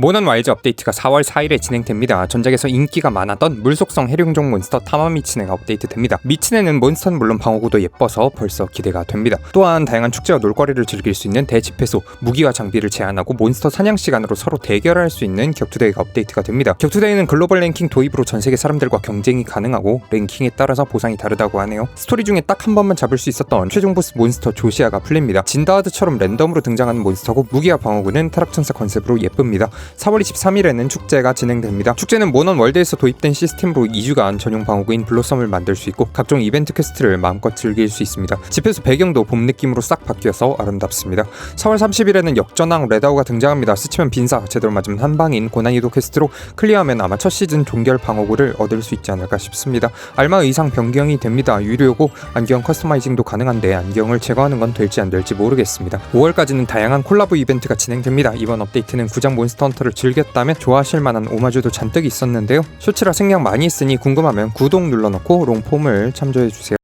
모넌 와일즈 업데이트가 4월 4일에 진행됩니다. 전작에서 인기가 많았던 물속성 해룡종 몬스터 타마 미츠네가 업데이트됩니다. 미츠네는 몬스터는 물론 방어구도 예뻐서 벌써 기대가 됩니다. 또한 다양한 축제와 놀거리를 즐길 수 있는 대집회소, 무기와 장비를 제한하고 몬스터 사냥 시간으로 서로 대결할 수 있는 격투대회가 업데이트가 됩니다. 격투대회는 글로벌 랭킹 도입으로 전 세계 사람들과 경쟁이 가능하고 랭킹에 따라서 보상이 다르다고 하네요. 스토리 중에 딱 한 번만 잡을 수 있었던 최종 보스 몬스터 조시아가 풀립니다. 진다하드처럼 랜덤으로 등장하는 몬스터고 무기와 방어구는 타락천사 컨셉으로 예쁩니다. 4월 23일에는 축제가 진행됩니다. 축제는 모넌 월드에서 도입된 시스템으로 2주간 전용 방어구인 블로썸을 만들 수 있고 각종 이벤트 퀘스트를 마음껏 즐길 수 있습니다. 집에서 배경도 봄 느낌으로 싹 바뀌어서 아름답습니다. 4월 30일에는 역전왕 레다오가 등장합니다. 스치면 빈사, 제대로 맞으면 한방인 고난이도 퀘스트로 클리어하면 아마 첫 시즌 종결 방어구를 얻을 수 있지 않을까 싶습니다. 알마 의상 변경이 됩니다. 유료고 안경 커스터마이징도 가능한데 안경을 제거하는 건 될지 안 될지 모르겠습니다. 5월까지는 다양한 콜라보 이벤트가 진행됩니다. 이번 업데이트는 구장 몬스터 헌터 를 즐겼다면 좋아하실 만한 오마주도 잔뜩 있었는데요. 쇼츠라 생략 많이 했으니 궁금하면 구독 눌러놓고 롱폼을 참조해주세요.